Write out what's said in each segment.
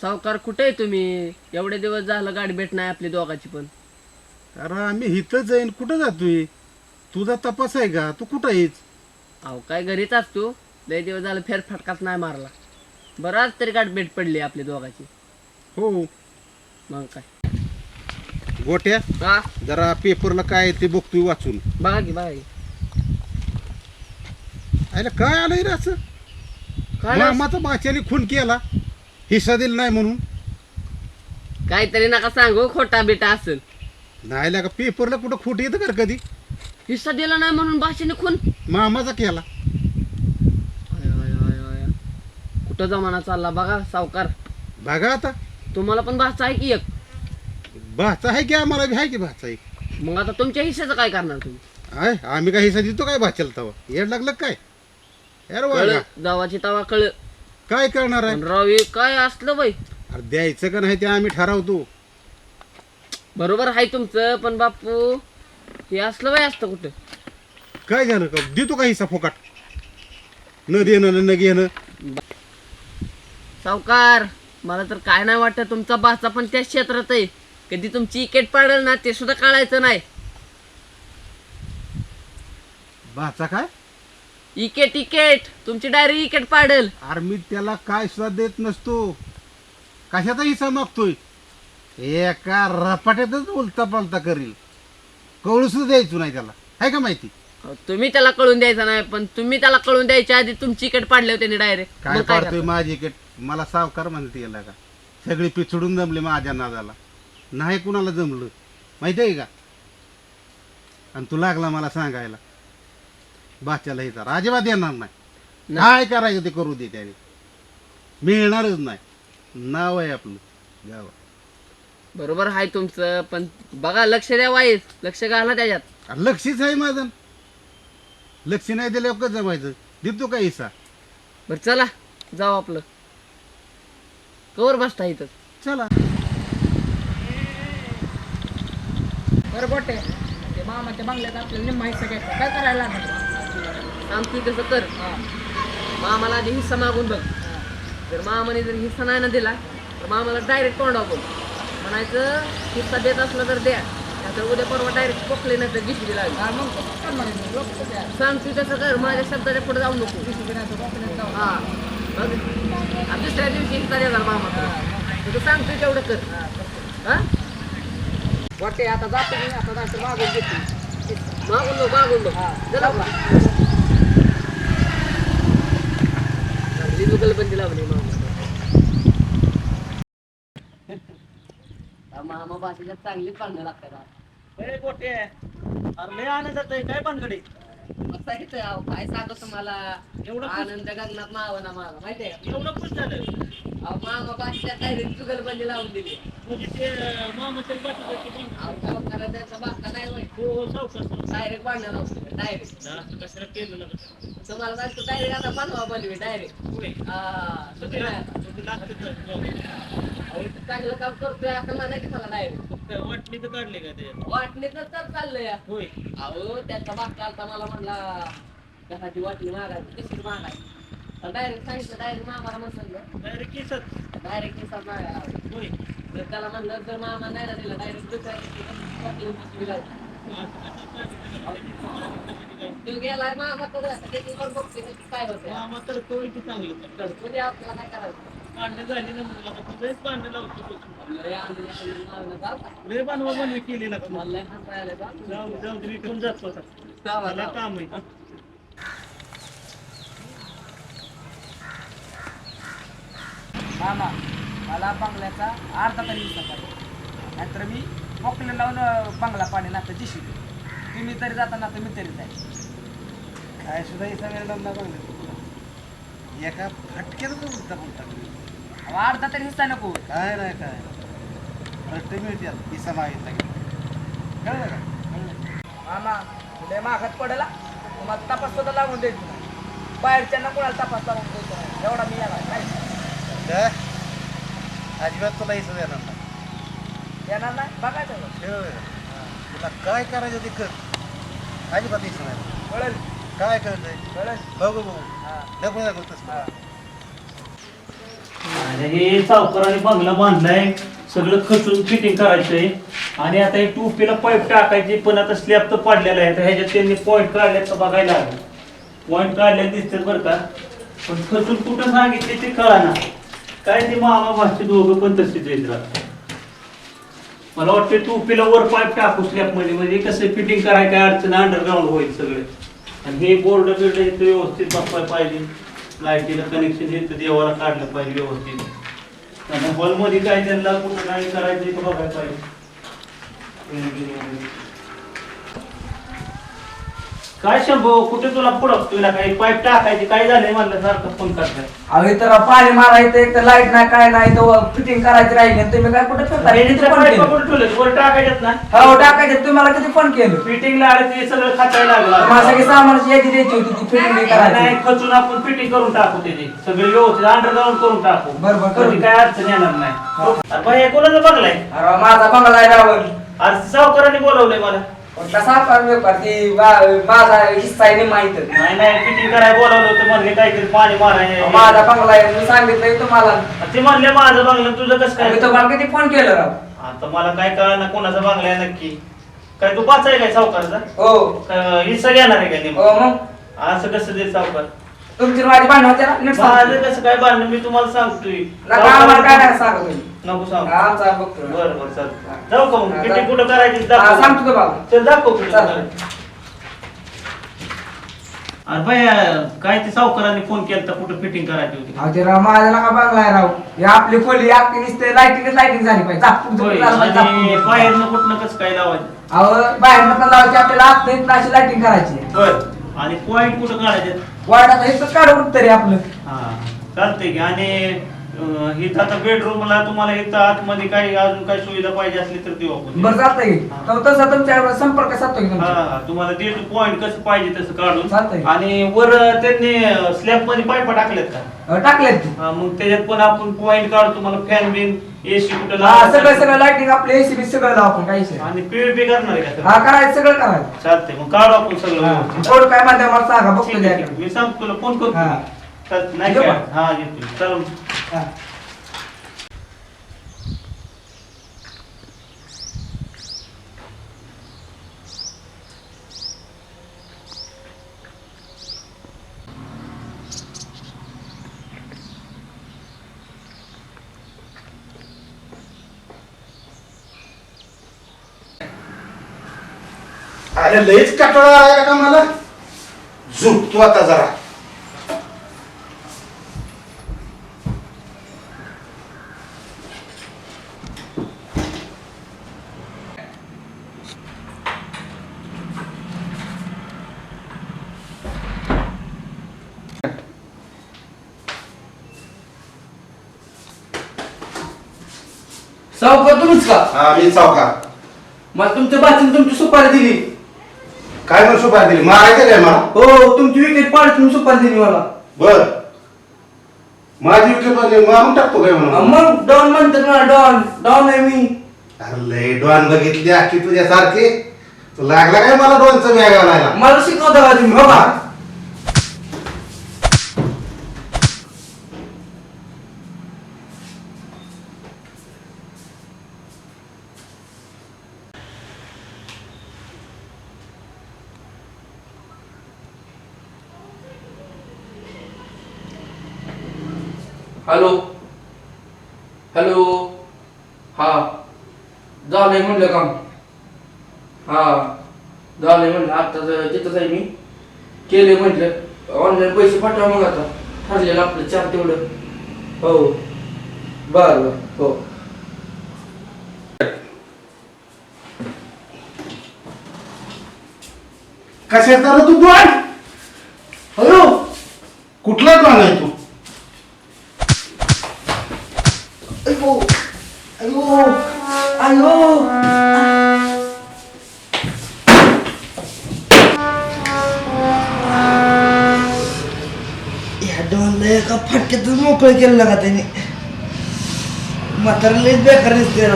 सावकार कुठे आहे तुम्ही? एवढे दिवस झालं गाडी भेट नाही आपली दोघाची पण. अरे आम्ही इथं जाईन. कुठं जातोय? तुझा तपास आहे का? तू कुठं आहेस? अहो काय घरीच असतो. लय दिवस झालं फेरफटकाच नाही मारला. बरं आज तरी गाडी भेट पडली आपली दोघाची. हो. मग काय? गोट्या हा? जरा पेपरला काय आहे ते बघतोय वाचून. बघा की बघा की. अरे काय आलंय रे असं? काय मामाचा बाच्याने खून केला. हिस्सा दिला नाही म्हणून. काहीतरी नका सांगू खोटा बिटा असेल. नाही का पेपरला कुठं खोट येतं का रे कधी? हिस्सा दिला नाही म्हणून भाषेने खून. मामाचा केला. अय, अय, अय, अय. कुठं जमाना चालला बघा सावकार. बघा आता. तुम्हाला पण भाषा आहे की एक? भाचा आहे की आम्हाला बी आहे की भाचा आहे मग आता तुमच्या हिस्साचं काय करणार तुम्ही? आहे आम्ही काय हिस्सा देतो काय भाच्याला तवा? येड लागलं काय? यार कळ जावाची तवा कळ काय करणार आहे? पण रावी काय असलं बाई? अरे द्यायचं का नाही ते आम्ही ठरवतो. बरोबर आहे तुमचं पण बापू हे असलं बाई असतं कुठं? काय झालं का? देतो का हिस्सा फोकाट? न देणं न घेणं? सावकार मला तर काय नाही वाटत तुमचा भाचा पण त्याच क्षेत्रात आहे. कधी तुमची इकेट पाडेल ना ते सुद्धा काढायचं नाही. भाचा काय? इकेट इकेट. तुमची डायरी इकेट पाडेल. अरे मी त्याला काय सुद्धा देत नसतो. कशाचा हिस्सा मागतोय. एका रपाट्यातच उलता पालता करील. कळू सुद्धा द्यायचो नाही त्याला. आहे का माहिती? तुम्ही त्याला कळून द्यायचं नाही पण तुम्ही त्याला कळून द्यायच्या आधी तुमची इकेट पाडले होते डायरेक्ट. काय पाडतोय माझी इकडे मला सावकार म्हणते याला का? सगळी पिचडून जमले माझ्या नादाला. नाही कुणाला जमलं. माहिती आहे का? आणि तू लागला मला सांगायला. बाच्याला हिचा अजिबात येणार नाही. काय करायचं ते करू दे त्याने. मिळणारच नाही. नाव आहे आपलं. गाव. बरोबर आहे तुमचं पण बघा लक्ष द्या वाईस लक्ष घाला त्याच्यात. अरे लक्षच आहे माझं. लक्ष नाही दिल्यावर कसं जमायचं? देतो का हिस्सा? बरं चला. जाऊ आपलं. कवर बसता इथं. चला. बरं गोटे ते मामाच्या बंगल्यात आपल्याला निम्मा हिस्सा घ्यायचा काय करायला लागणार? सांगतोय तसं कर. मामाला आधी हिस्सा मागून बघ. जर मामाने जर हिस्सा नाही ना दिला तर मामाला डायरेक्ट तोंडा बोल. म्हणायचं हिस्सा देत असला तर द्या. नाहीतर उद्या परवा डायरेक्ट पकले नाही तर कसं कसं आहे? सांगतोय तसं कर माझ्या शब्दाच्या पुढे जाऊ नको. हा. दुसऱ्या दिवशी हिस्सा देणार मामा तू सांगतोय तेवढं कर. हा, गोटे आता जातो मी आता जातो मागून घेतो. मागून बघ मागून बघ. हा. चला बा. चांगली जुगलबंदी लावली मामा. मामा भाषेच्या चांगली पाळणं लागतात ए गोटे अरे लय आनंदात आहे काय भानगडी? मस्त आहे काय सांगतो तुम्हाला? एवढं आनंद गगनात मावना माझा माहितीये का? एवढं खुश झालं. अहो मामा भाषेच्या डायरेक्ट जुगलबंदी लावून दिली. म्हणजे नाही होय. हो सावकाश डायरेक्ट डायरेक्ट तुम्हाला सांगतो डायरेक्ट आता बनवा बनवी डायरेक्ट नाही चांगलं काम करतोय असं म्हणायचं मला डायरेक्ट वाटली तर काढले का ते वाटणी तर चाललंय. होय. अहो त्याचा मागचा आता मला म्हणला घराची वाटणी मागायची कशी मागायची. डायरेक्ट सांगितलं डायरेक्ट मामाला म्हणलं. डायरेक्ट केसच डायरेक्ट हिसाब मागायला. होय. तर त्याला म्हणलं जर मामा नाही ना दिला डायरेक्ट. तो गेलाय मामा तर त्याची पण बघते काय होतं मामा तर तो इथे चांगलं तुझे आपल्याला काय करायचं भांडणं झाली ना म्हणून आता तुझंच भांडणं लावतो लय? लय बनवा केली ना मला जाऊ. जाऊ पण जातो आता मला. काम आहे मामा मला बंगल्याचा अर्धा तरी हिस्सा पाहिजे नाहीतर मी पोकले लावून बंगला पाणी ना तर दिशी तुम्ही तरी जाता ना तर मी तरी जाईल काय सुद्धा हिस्सा मिळणार ना बघ एका फटक्यातच उलटा बोलता अर्धा तरी हिस्सा नको. काय नाही काय रट्टे मिळतील हिस्सा मागितला कळलं का? मामा तुला मागात पडेला. तुम्हाला तपास सुद्धा लावून द्यायचं नाही. बाहेरच्यांना कोणाला तपास लावून द्यायचं नाही. एवढा मी काय काय? अजिबात तुला हिस्सा देणार नाही. येणार नाही? बघायचं? तुला काय करायचं ते कर. अजिबात हिस्सा नाही. कळेल. काय कळतंय? कळेल. बघू बघू. हा. नको नको तसं हा. आणि हे सावकाराने बंगला बांधलाय. सगळं खचून फिटिंग करायचंय. आणि आता हे टोपीला पाईप टाकायची पण आता स्लॅब तर पडलेला आहे. तर ह्याच्यात त्यांनी पॉईंट काढले तर बघायला लागलं. पॉईंट काढले दिसतात बरं का. पण खचून कुठं सांगितले ते कळाना. काय ते मामा भाषे दोघं पण तसेच येत राहतात मला वाटतं टोपीला वर पाईप टाकू स्लॅबमध्ये म्हणजे कसं फिटिंग करायचं काय अडचण अंडरग्राऊंड होईल सगळे. आणि हे बोर्ड बिर्ड इथं व्यवस्थित बसवायला पाहिजे. लाईटीला कनेक्शन इथं देवाला काढलं पाहिजे व्यवस्थित. आणि हॉलमध्ये काय त्यांना कुठं काय करायचं बघायला पाहिजे. काय शंभो कुठे तुला पुढं तुला काही पाईप टाकायची काय झालंय म्हणलं सारखं फोन करताय अहो तर पाणी मारायचं एक तर लाइट नाही काय नाही तर फिटिंग करायची राहिली. आणि तुम्ही काय कुठे फिरता? फोन पाईप केले? वर टाकायच्यात ना? हो टाकायचे. तुम्हाला किती फोन केलं? फिटिंगला आलं ते सगळं खातायला मला लागलं सगळी सामानाची यादी द्यायची होती ती फिटिंग नाही करायची. खचून आपण फिटिंग करून टाकू त्याची. सगळे व्यवस्थित अंडरग्राऊंड करून टाकू. बरं, बरं, करू. कधी काय अडचण येणार नाही. अरे हे कोणाचं बघलाय अरे माझा बंगला आहे रावण आज सावकाराने बोलवलंय मला. कसा व्यापार ती माझा हिस्सा आहे माहीत. नाही नाही फिटिंग करायला बोलावलं होतं म्हणले काहीतरी पाणी माराय माझा बंगला आहे मी सांगितलंय तुम्हाला. ते म्हणले माझं बांगलं तुझं कसं काय? मी तुम्हाला किती फोन केलं राव. आता मला काय कळणार कोणाचा बांगला आहे नक्की? काय तू पाच काय सावकारचा? हो. का हिस्सा घेणार आहे काय नेमकं? हो मग? असं कसं दे सावकार? तुमची माझी भांडण होते ना नीट. माझं कसं काय बांधणं मी तुम्हाला सांगतोय. नका आम्हाला काय नाही सांगा तुम्ही. नको सांग. आमचा बघतो. बर बर चालतं जाऊ का मग? किती जा. कुठं करायची हा, सांगतो तुम्हाला चल दाखव कुठं चालेल. करायची. अरे बाई काय ते सावकारांनी फोन केला कुठं फिटिंग करायची होती? अहो ते राव माझ्या नका राव. हे आपली खोली अख्खी नुसते लाईटिंग लाईटिंग झाली पाहिजे. होय, पाहिजे, आणि. बाहेरनं कुठनं कसं काय लावायचं? अहो बाहेर नका लावायची आपल्याला आत अशी लाईटिंग करायची बर आणि पॉईंट कुठं काढायचे? वाट आता इथं काढू कुठं तरी आपलं. हा चालतंय की. आणि अं, इथं आता बेडरूमला तुम्हाला इथं आतमध्ये काही अजून काही सुविधा पाहिजे असली तर देऊ आपण बरं हा. तर तसं तुमच्या संपर्क साधतो की हा, तुमचा हा, तुम्हाला देतो पॉईंट कसं पाहिजे तसं काढून चालतंय. आणि वर त्यांनी स्लॅबमध्ये पाईप टाकलेत का अहो, टाकलेत की हा, मग त्याच्यात पण आपण पॉईंट काढू तुम्हाला फॅन बिन एसी कुठं हा सगळं लावायचं. सगळं लाईटिंग आपलं एसी बी सगळं लावू आपण काही विषय नाही. आणि पीव्हीपी करणार आहे का? हा करायचं सगळं करायचं चालतंय मग काढू आपण सगळं. व्यवस्थित. कोण काय मला सांगा ठीक बघतो आहे, ठीक आहे. त्याकडे मी सांगतो तुला फोन करतो हा. मी. नाही का? हा येतो चल. अरे लईच कटोळा आहे का मला झुकतो आता जरा. सावकार तुम्हीच का? हा मी चौका मला तुमच्या बाजून तुमची सुपारी दिली. काय म्हणून सुपारी दिली? मारायचं काय मला. हो तुमची विकेट पाडी तुम्ही सुपारी दिली मला. बर. माझी विकेटमध्ये मारून टाकतो काय म्हणून? मग डॉन म्हणतात मला डॉन डॉन आहे मी. अरे लय डॉन बघितली अख्खी तुझ्यासारखी. तू लागला काय मला डॉनचं बॅग आणायला मला शिकवता का तुम्ही? हो का? हॅलो. हॅलो. हा. झालंय म्हणलं काम. हा. झालंय म्हणलं. आता तिथंच आहे मी. केले म्हटलं. ऑनलाईन पैसे पाठवा मग आता. ठरलेलं आपलं चार तेवढं. हो. बरं बरं. हो. कशाचा तू डॉन हॅलो. कुठला डॉन मोकळं केलं का त्याने? म्हातारा लयच बेकार दिसते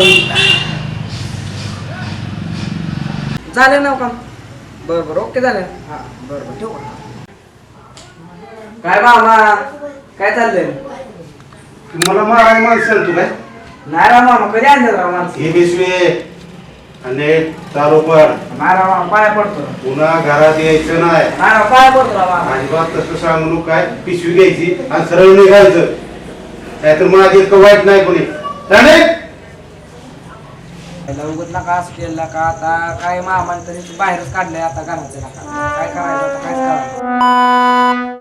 झाले ना काम? बरं बरं ओके झालं. हा बरं बरं ठेवू का? काय मामा? काय चाललंय? मला माराय माणसं तू काय? नाही राव मामा कधी आणले राव माणसं? हे आणि चालू पण मामा पाया पडतो पुन्हा घरात यायचं नाही. राव पाया पडतो अजिबात तसं सांगू काय पिशवी घ्यायची आणि सरळ निघायचं. नाहीतर माझी इतकं वाईट नाही कोणी. चालेल त्याला उगत नका असं केलं नका आता काय मामाने तरी बाहेरच काढलंय आता घराचं नका काय करायचं आता काय करायचं?